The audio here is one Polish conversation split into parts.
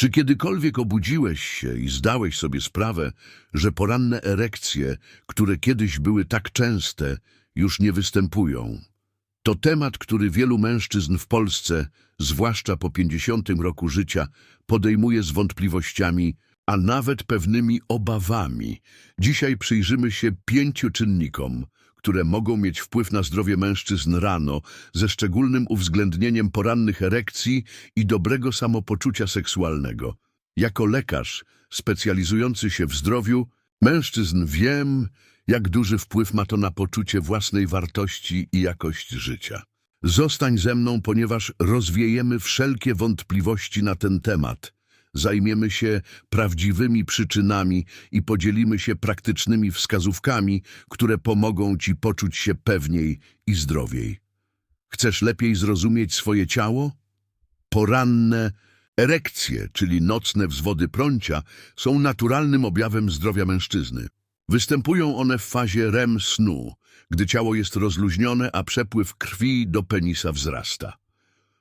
Czy kiedykolwiek obudziłeś się i zdałeś sobie sprawę, że poranne erekcje, które kiedyś były tak częste, już nie występują? To temat, który wielu mężczyzn w Polsce, zwłaszcza po 50 roku życia, podejmuje z wątpliwościami, a nawet pewnymi obawami. Dzisiaj przyjrzymy się pięciu czynnikom, które mogą mieć wpływ na zdrowie mężczyzn rano, ze szczególnym uwzględnieniem porannych erekcji i dobrego samopoczucia seksualnego. Jako lekarz specjalizujący się w zdrowiu mężczyzn wiem, jak duży wpływ ma to na poczucie własnej wartości i jakość życia. Zostań ze mną, ponieważ rozwiejemy wszelkie wątpliwości na ten temat. Zajmiemy się prawdziwymi przyczynami i podzielimy się praktycznymi wskazówkami, które pomogą Ci poczuć się pewniej i zdrowiej. Chcesz lepiej zrozumieć swoje ciało? Poranne erekcje, czyli nocne wzwody prącia, są naturalnym objawem zdrowia mężczyzny. Występują one w fazie REM snu, gdy ciało jest rozluźnione, a przepływ krwi do penisa wzrasta.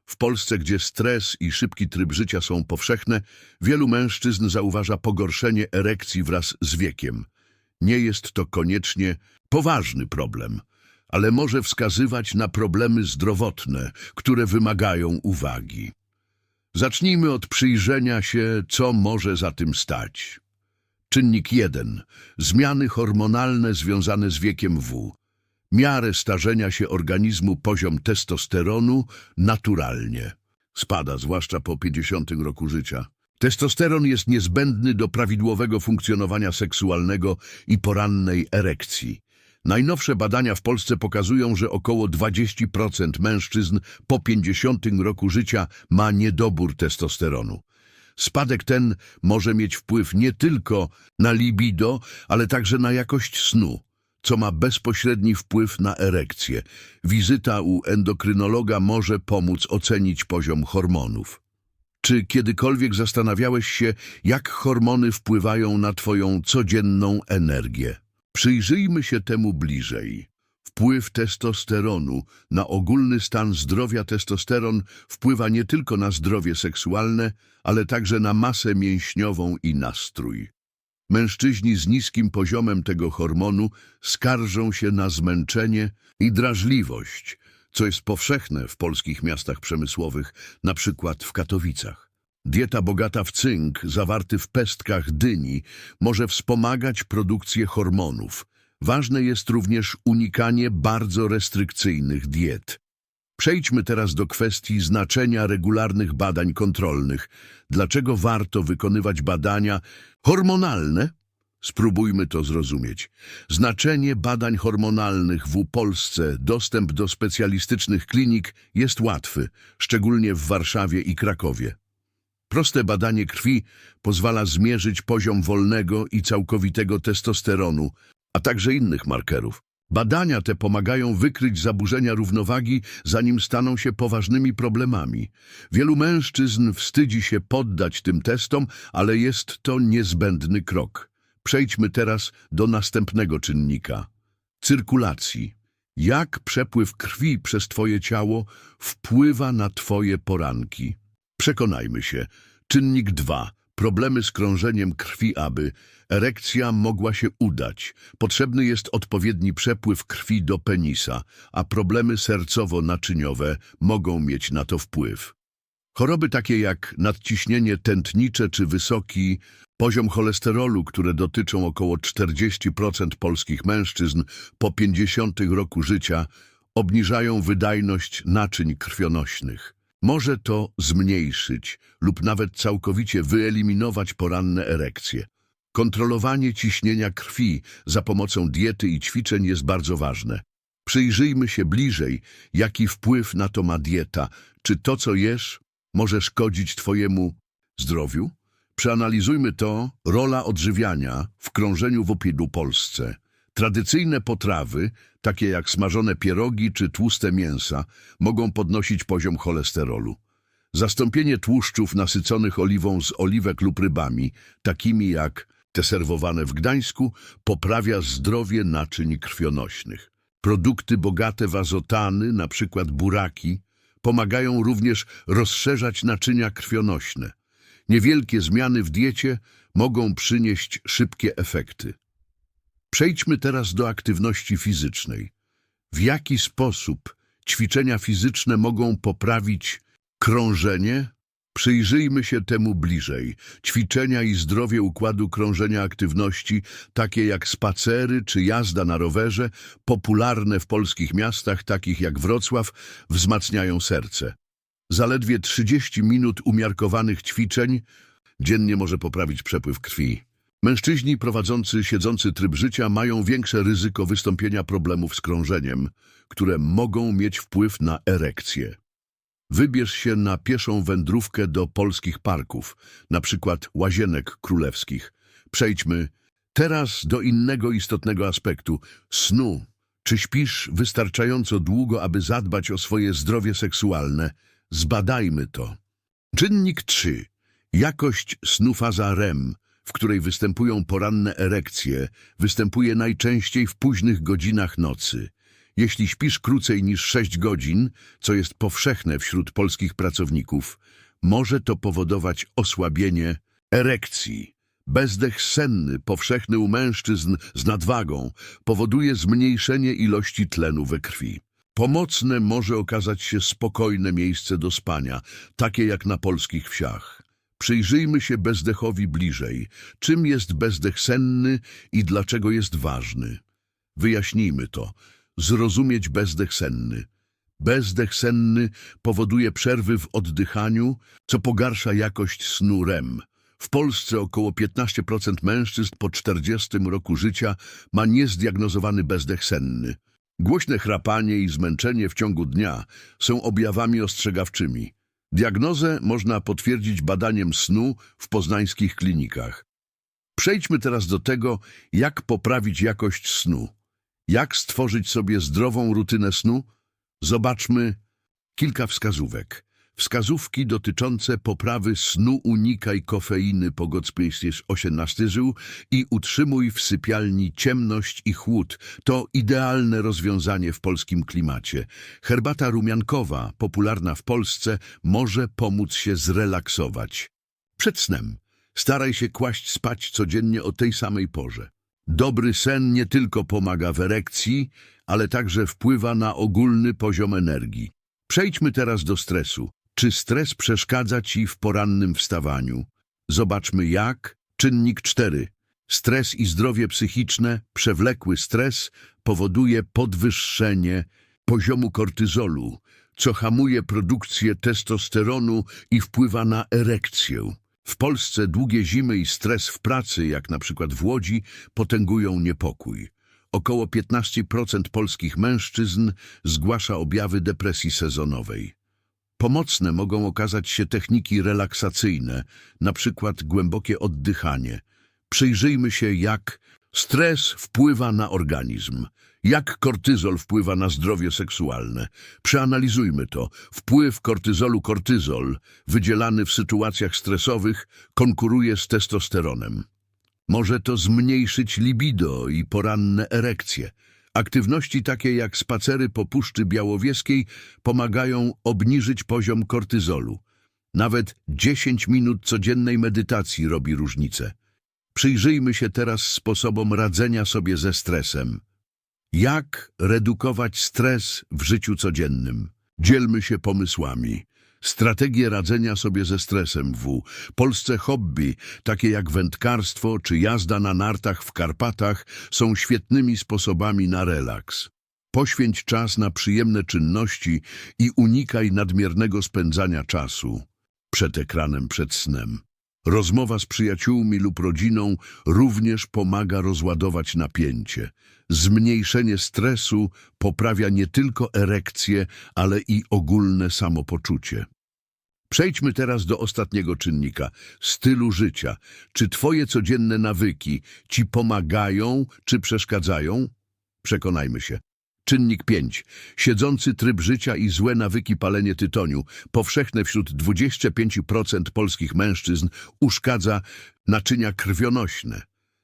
W Polsce, gdzie stres i szybki tryb życia są powszechne, wielu mężczyzn zauważa pogorszenie erekcji wraz z wiekiem. Nie jest to koniecznie poważny problem, ale może wskazywać na problemy zdrowotne, które wymagają uwagi. Zacznijmy od przyjrzenia się, co może za tym stać. Czynnik 1. Zmiany hormonalne związane z wiekiem W. Miarę starzenia się organizmu poziom testosteronu naturalnie. Spada, zwłaszcza po 50 roku życia. Testosteron jest niezbędny do prawidłowego funkcjonowania seksualnego i porannej erekcji. Najnowsze badania w Polsce pokazują, że około 20% mężczyzn po 50 roku życia ma niedobór testosteronu. Spadek ten może mieć wpływ nie tylko na libido, ale także na jakość snu, co ma bezpośredni wpływ na erekcję. Wizyta u endokrynologa może pomóc ocenić poziom hormonów. Czy kiedykolwiek zastanawiałeś się, jak hormony wpływają na Twoją codzienną energię? Przyjrzyjmy się temu bliżej. Wpływ testosteronu na ogólny stan zdrowia testosteron wpływa nie tylko na zdrowie seksualne, ale także na masę mięśniową i nastrój. Mężczyźni z niskim poziomem tego hormonu skarżą się na zmęczenie i drażliwość, co jest powszechne w polskich miastach przemysłowych, na przykład w Katowicach. Dieta bogata w cynk, zawarty w pestkach dyni, może wspomagać produkcję hormonów. Ważne jest również unikanie bardzo restrykcyjnych diet. Przejdźmy teraz do kwestii znaczenia regularnych badań kontrolnych. Dlaczego warto wykonywać badania hormonalne? Spróbujmy to zrozumieć. Znaczenie badań hormonalnych w Polsce, dostęp do specjalistycznych klinik jest łatwy, szczególnie w Warszawie i Krakowie. Proste badanie krwi pozwala zmierzyć poziom wolnego i całkowitego testosteronu, a także innych markerów. Badania te pomagają wykryć zaburzenia równowagi, zanim staną się poważnymi problemami. Wielu mężczyzn wstydzi się poddać tym testom, ale jest to niezbędny krok. Przejdźmy teraz do następnego czynnika cyrkulacji. Jak przepływ krwi przez Twoje ciało wpływa na Twoje poranki? Przekonajmy się. Czynnik 2. Problemy z krążeniem krwi, aby erekcja mogła się udać. Potrzebny jest odpowiedni przepływ krwi do penisa, a problemy sercowo-naczyniowe mogą mieć na to wpływ. Choroby takie jak nadciśnienie tętnicze czy wysoki poziom cholesterolu, które dotyczą około 40% polskich mężczyzn po 50 roku życia, obniżają wydajność naczyń krwionośnych. Może to zmniejszyć lub nawet całkowicie wyeliminować poranne erekcje. Kontrolowanie ciśnienia krwi za pomocą diety i ćwiczeń jest bardzo ważne. Przyjrzyjmy się bliżej, jaki wpływ na to ma dieta. Czy to, co jesz, może szkodzić Twojemu zdrowiu? Przeanalizujmy to. Rola odżywiania w krążeniu w opiedu Polsce. Tradycyjne potrawy, takie jak smażone pierogi czy tłuste mięsa, mogą podnosić poziom cholesterolu. Zastąpienie tłuszczów nasyconych oliwą z oliwek lub rybami, takimi jak te serwowane w Gdańsku, poprawia zdrowie naczyń krwionośnych. Produkty bogate w azotany, np. buraki, pomagają również rozszerzać naczynia krwionośne. Niewielkie zmiany w diecie mogą przynieść szybkie efekty. Przejdźmy teraz do aktywności fizycznej. W jaki sposób ćwiczenia fizyczne mogą poprawić krążenie? Przyjrzyjmy się temu bliżej. Ćwiczenia i zdrowie układu krążenia aktywności, takie jak spacery czy jazda na rowerze, popularne w polskich miastach, takich jak Wrocław, wzmacniają serce. Zaledwie 30 minut umiarkowanych ćwiczeń dziennie może poprawić przepływ krwi. Mężczyźni prowadzący siedzący tryb życia mają większe ryzyko wystąpienia problemów z krążeniem, które mogą mieć wpływ na erekcję. Wybierz się na pieszą wędrówkę do polskich parków, na przykład Łazienek Królewskich. Przejdźmy teraz do innego istotnego aspektu snu. Czy śpisz wystarczająco długo, aby zadbać o swoje zdrowie seksualne? Zbadajmy to. Czynnik 3. Jakość snu faza REM, w której występują poranne erekcje, występuje najczęściej w późnych godzinach nocy. Jeśli śpisz krócej niż 6 godzin, co jest powszechne wśród polskich pracowników, może to powodować osłabienie erekcji. Bezdech senny, powszechny u mężczyzn z nadwagą, powoduje zmniejszenie ilości tlenu we krwi. Pomocne może okazać się spokojne miejsce do spania, takie jak na polskich wsiach. Przyjrzyjmy się bezdechowi bliżej. Czym jest bezdech senny i dlaczego jest ważny? Wyjaśnijmy to. Zrozumieć bezdech senny. Bezdech senny powoduje przerwy w oddychaniu, co pogarsza jakość snu REM. W Polsce około 15% mężczyzn po 40 roku życia ma niezdiagnozowany bezdech senny. Głośne chrapanie i zmęczenie w ciągu dnia są objawami ostrzegawczymi. Diagnozę można potwierdzić badaniem snu w poznańskich klinikach. Przejdźmy teraz do tego, jak poprawić jakość snu. Jak stworzyć sobie zdrową rutynę snu? Zobaczmy kilka wskazówek. Wskazówki dotyczące poprawy snu unikaj kofeiny po godzpięściesz 18 żył i utrzymuj w sypialni ciemność i chłód. To idealne rozwiązanie w polskim klimacie. Herbata rumiankowa, popularna w Polsce, może pomóc się zrelaksować. Przed snem staraj się kłaść spać codziennie o tej samej porze. Dobry sen nie tylko pomaga w erekcji, ale także wpływa na ogólny poziom energii. Przejdźmy teraz do stresu. Czy stres przeszkadza Ci w porannym wstawaniu? Zobaczmy jak. Czynnik 4. Stres i zdrowie psychiczne, przewlekły stres powoduje podwyższenie poziomu kortyzolu, co hamuje produkcję testosteronu i wpływa na erekcję. W Polsce długie zimy i stres w pracy, jak na przykład w Łodzi, potęgują niepokój. Około 15% polskich mężczyzn zgłasza objawy depresji sezonowej. Pomocne mogą okazać się techniki relaksacyjne, na przykład głębokie oddychanie. Przyjrzyjmy się, jak stres wpływa na organizm, jak kortyzol wpływa na zdrowie seksualne. Przeanalizujmy to. Wpływ kortyzolu kortyzol, wydzielany w sytuacjach stresowych, konkuruje z testosteronem. Może to zmniejszyć libido i poranne erekcje. Aktywności takie jak spacery po Puszczy Białowieskiej pomagają obniżyć poziom kortyzolu. Nawet 10 minut codziennej medytacji robi różnicę. Przyjrzyjmy się teraz sposobom radzenia sobie ze stresem. Jak redukować stres w życiu codziennym? Dzielmy się pomysłami. Strategie radzenia sobie ze stresem w Polsce hobby, takie jak wędkarstwo czy jazda na nartach w Karpatach, są świetnymi sposobami na relaks. Poświęć czas na przyjemne czynności i unikaj nadmiernego spędzania czasu przed ekranem przed snem. Rozmowa z przyjaciółmi lub rodziną również pomaga rozładować napięcie. Zmniejszenie stresu poprawia nie tylko erekcję, ale i ogólne samopoczucie. Przejdźmy teraz do ostatniego czynnika stylu życia. Czy Twoje codzienne nawyki Ci pomagają czy przeszkadzają? Przekonajmy się. Czynnik 5. Siedzący tryb życia i złe nawyki palenie tytoniu, powszechne wśród 25% polskich mężczyzn, uszkadza naczynia krwionośne.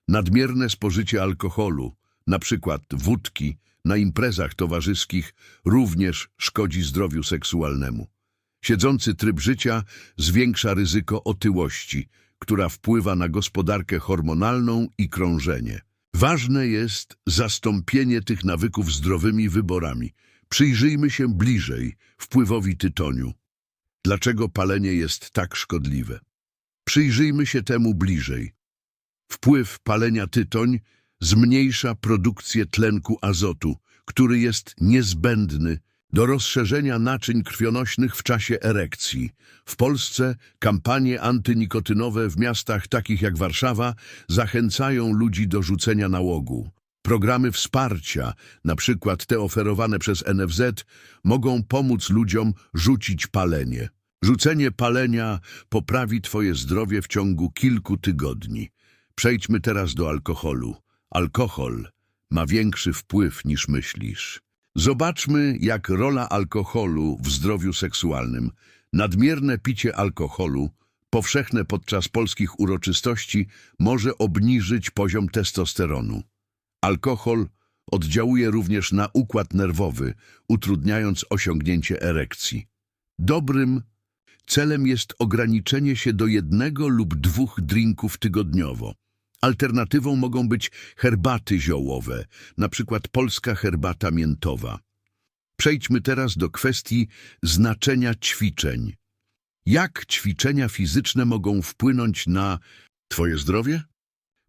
Nadmierne spożycie alkoholu, na przykład wódki, na imprezach towarzyskich również szkodzi zdrowiu seksualnemu. Siedzący tryb życia zwiększa ryzyko otyłości, która wpływa na gospodarkę hormonalną i krążenie. Ważne jest zastąpienie tych nawyków zdrowymi wyborami. Przyjrzyjmy się bliżej wpływowi tytoniu. Dlaczego palenie jest tak szkodliwe? Przyjrzyjmy się temu bliżej. Wpływ palenia tytoń zmniejsza produkcję tlenku azotu, który jest niezbędny do rozszerzenia naczyń krwionośnych w czasie erekcji. W Polsce kampanie antynikotynowe w miastach takich jak Warszawa zachęcają ludzi do rzucenia nałogu. Programy wsparcia, na przykład te oferowane przez NFZ, mogą pomóc ludziom rzucić palenie. Rzucenie palenia poprawi Twoje zdrowie w ciągu kilku tygodni. Przejdźmy teraz do alkoholu. Alkohol ma większy wpływ niż myślisz. Zobaczmy, jak rola alkoholu w zdrowiu seksualnym. Nadmierne picie alkoholu, powszechne podczas polskich uroczystości, może obniżyć poziom testosteronu. Alkohol oddziałuje również na układ nerwowy, utrudniając osiągnięcie erekcji. Dobrym celem jest ograniczenie się do jednego lub dwóch drinków tygodniowo. Alternatywą mogą być herbaty ziołowe, na przykład polska herbata miętowa. Przejdźmy teraz do kwestii znaczenia ćwiczeń. Jak ćwiczenia fizyczne mogą wpłynąć na Twoje zdrowie?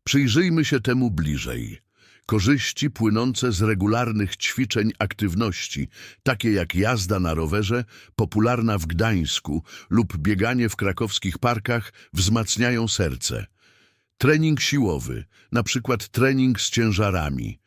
Przyjrzyjmy się temu bliżej. Korzyści płynące z regularnych ćwiczeń aktywności, takie jak jazda na rowerze, popularna w Gdańsku, lub bieganie w krakowskich parkach, wzmacniają serce. Trening siłowy, na przykład trening z ciężarami,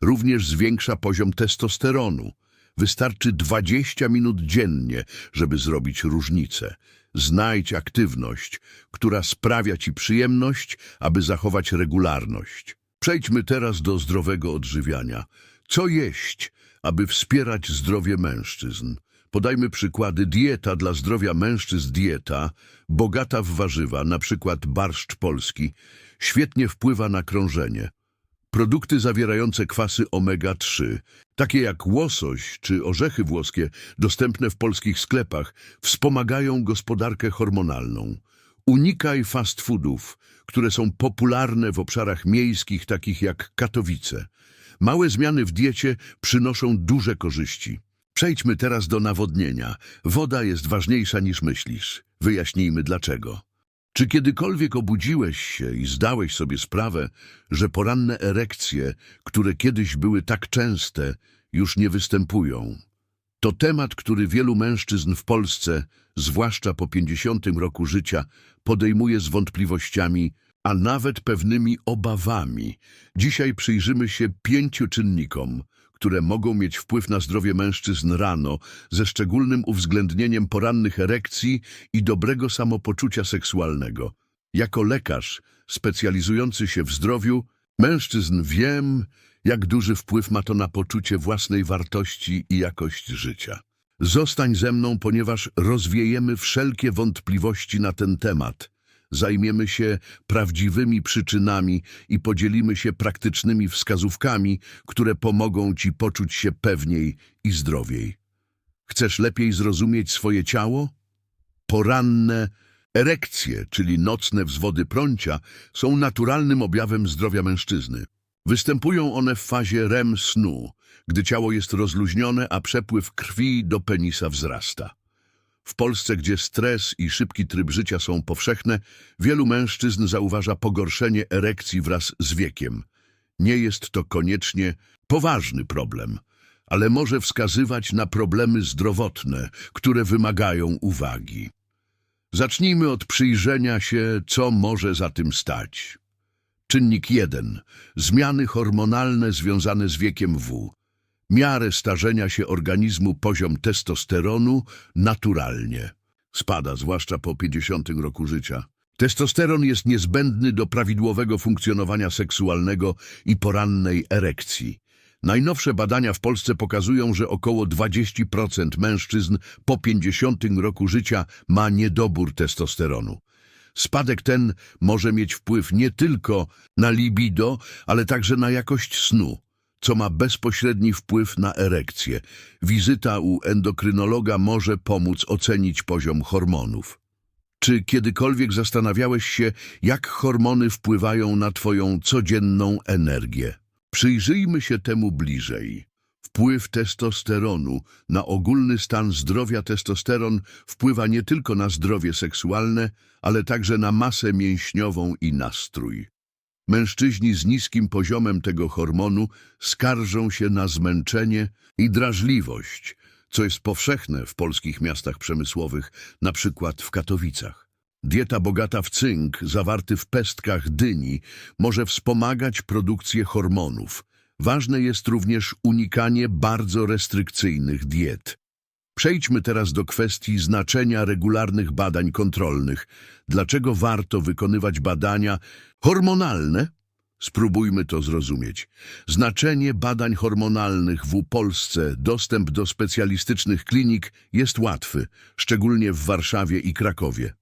również zwiększa poziom testosteronu. Wystarczy 20 minut dziennie, żeby zrobić różnicę. Znajdź aktywność, która sprawia Ci przyjemność, aby zachować regularność. Przejdźmy teraz do zdrowego odżywiania. Co jeść, aby wspierać zdrowie mężczyzn? Podajmy przykłady. Dieta dla zdrowia mężczyzn dieta, bogata w warzywa, przykład barszcz polski, świetnie wpływa na krążenie. Produkty zawierające kwasy omega-3, takie jak łosoś czy orzechy włoskie, dostępne w polskich sklepach, wspomagają gospodarkę hormonalną. Unikaj fast foodów, które są popularne w obszarach miejskich takich jak Katowice. Małe zmiany w diecie przynoszą duże korzyści. Przejdźmy teraz do nawodnienia. Woda jest ważniejsza niż myślisz. Wyjaśnijmy dlaczego. Czy kiedykolwiek obudziłeś się i zdałeś sobie sprawę, że poranne erekcje, które kiedyś były tak częste, już nie występują? To temat, który wielu mężczyzn w Polsce, zwłaszcza po 50 roku życia, podejmuje z wątpliwościami, a nawet pewnymi obawami. Dzisiaj przyjrzymy się pięciu czynnikom, które mogą mieć wpływ na zdrowie mężczyzn rano, ze szczególnym uwzględnieniem porannych erekcji i dobrego samopoczucia seksualnego. Jako lekarz specjalizujący się w zdrowiu mężczyzn wiem, jak duży wpływ ma to na poczucie własnej wartości i jakość życia. Zostań ze mną, ponieważ rozwiejemy wszelkie wątpliwości na ten temat. Zajmiemy się prawdziwymi przyczynami i podzielimy się praktycznymi wskazówkami, które pomogą Ci poczuć się pewniej i zdrowiej. Chcesz lepiej zrozumieć swoje ciało? Poranne erekcje, czyli nocne wzwody prącia, są naturalnym objawem zdrowia mężczyzny. Występują one w fazie REM snu, gdy ciało jest rozluźnione, a przepływ krwi do penisa wzrasta. W Polsce, gdzie stres i szybki tryb życia są powszechne, wielu mężczyzn zauważa pogorszenie erekcji wraz z wiekiem. Nie jest to koniecznie poważny problem, ale może wskazywać na problemy zdrowotne, które wymagają uwagi. Zacznijmy od przyjrzenia się, co może za tym stać. Czynnik 1. Zmiany hormonalne związane z wiekiem W. Miarę starzenia się organizmu poziom testosteronu naturalnie. Spada, zwłaszcza po 50 roku życia. Testosteron jest niezbędny do prawidłowego funkcjonowania seksualnego i porannej erekcji. Najnowsze badania w Polsce pokazują, że około 20% mężczyzn po 50 roku życia ma niedobór testosteronu. Spadek ten może mieć wpływ nie tylko na libido, ale także na jakość snu, co ma bezpośredni wpływ na erekcję. Wizyta u endokrynologa może pomóc ocenić poziom hormonów. Czy kiedykolwiek zastanawiałeś się, jak hormony wpływają na Twoją codzienną energię? Przyjrzyjmy się temu bliżej. Wpływ testosteronu na ogólny stan zdrowia testosteron wpływa nie tylko na zdrowie seksualne, ale także na masę mięśniową i nastrój. Mężczyźni z niskim poziomem tego hormonu skarżą się na zmęczenie i drażliwość, co jest powszechne w polskich miastach przemysłowych, na przykład w Katowicach. Dieta bogata w cynk, zawarty w pestkach dyni, może wspomagać produkcję hormonów. Ważne jest również unikanie bardzo restrykcyjnych diet. Przejdźmy teraz do kwestii znaczenia regularnych badań kontrolnych. Dlaczego warto wykonywać badania hormonalne? Spróbujmy to zrozumieć. Znaczenie badań hormonalnych w Polsce, dostęp do specjalistycznych klinik jest łatwy, szczególnie w Warszawie i Krakowie.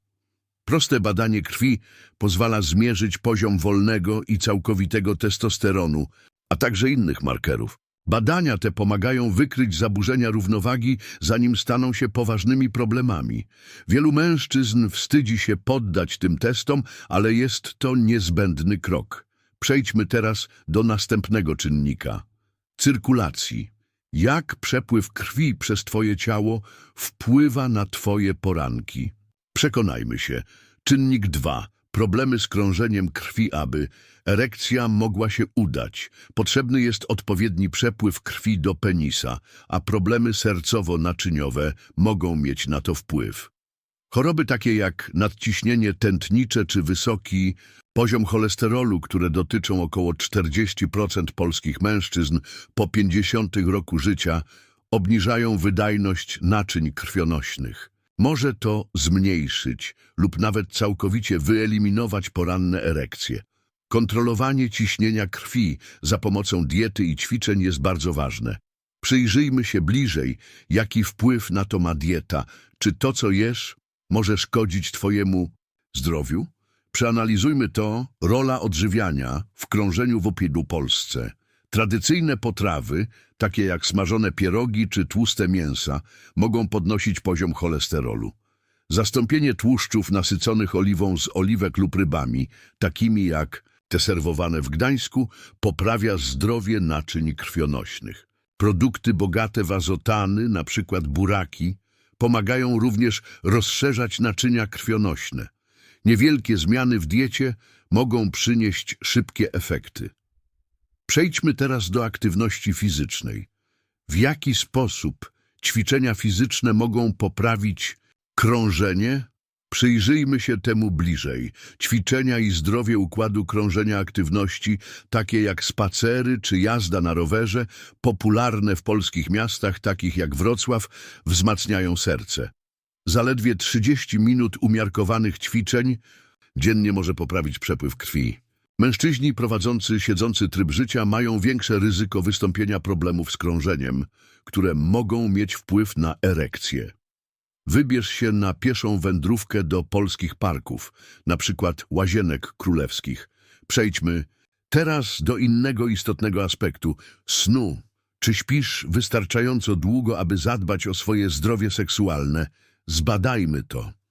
Proste badanie krwi pozwala zmierzyć poziom wolnego i całkowitego testosteronu, a także innych markerów. Badania te pomagają wykryć zaburzenia równowagi, zanim staną się poważnymi problemami. Wielu mężczyzn wstydzi się poddać tym testom, ale jest to niezbędny krok. Przejdźmy teraz do następnego czynnika cyrkulacji. Jak przepływ krwi przez Twoje ciało wpływa na Twoje poranki? Przekonajmy się. Czynnik 2. Problemy z krążeniem krwi, aby erekcja mogła się udać. Potrzebny jest odpowiedni przepływ krwi do penisa, a problemy sercowo-naczyniowe mogą mieć na to wpływ. Choroby takie jak nadciśnienie tętnicze czy wysoki poziom cholesterolu, które dotyczą około 40% polskich mężczyzn po 50 roku życia, obniżają wydajność naczyń krwionośnych. Może to zmniejszyć lub nawet całkowicie wyeliminować poranne erekcje. Kontrolowanie ciśnienia krwi za pomocą diety i ćwiczeń jest bardzo ważne. Przyjrzyjmy się bliżej, jaki wpływ na to ma dieta. Czy to, co jesz, może szkodzić Twojemu zdrowiu? Przeanalizujmy to. Rola odżywiania w krążeniu w opiedu Polsce. Tradycyjne potrawy, takie jak smażone pierogi czy tłuste mięsa, mogą podnosić poziom cholesterolu. Zastąpienie tłuszczów nasyconych oliwą z oliwek lub rybami, takimi jak te serwowane w Gdańsku, poprawia zdrowie naczyń krwionośnych. Produkty bogate w azotany, przykład buraki, pomagają również rozszerzać naczynia krwionośne. Niewielkie zmiany w diecie mogą przynieść szybkie efekty. Przejdźmy teraz do aktywności fizycznej. W jaki sposób ćwiczenia fizyczne mogą poprawić krążenie? Przyjrzyjmy się temu bliżej. Ćwiczenia i zdrowie układu krążenia aktywności, takie jak spacery czy jazda na rowerze, popularne w polskich miastach, takich jak Wrocław, wzmacniają serce. Zaledwie 30 minut umiarkowanych ćwiczeń dziennie może poprawić przepływ krwi. Mężczyźni prowadzący siedzący tryb życia mają większe ryzyko wystąpienia problemów z krążeniem, które mogą mieć wpływ na erekcję. Wybierz się na pieszą wędrówkę do polskich parków, na przykład Łazienek Królewskich. Przejdźmy teraz do innego istotnego aspektu snu. Czy śpisz wystarczająco długo, aby zadbać o swoje zdrowie seksualne? Zbadajmy to.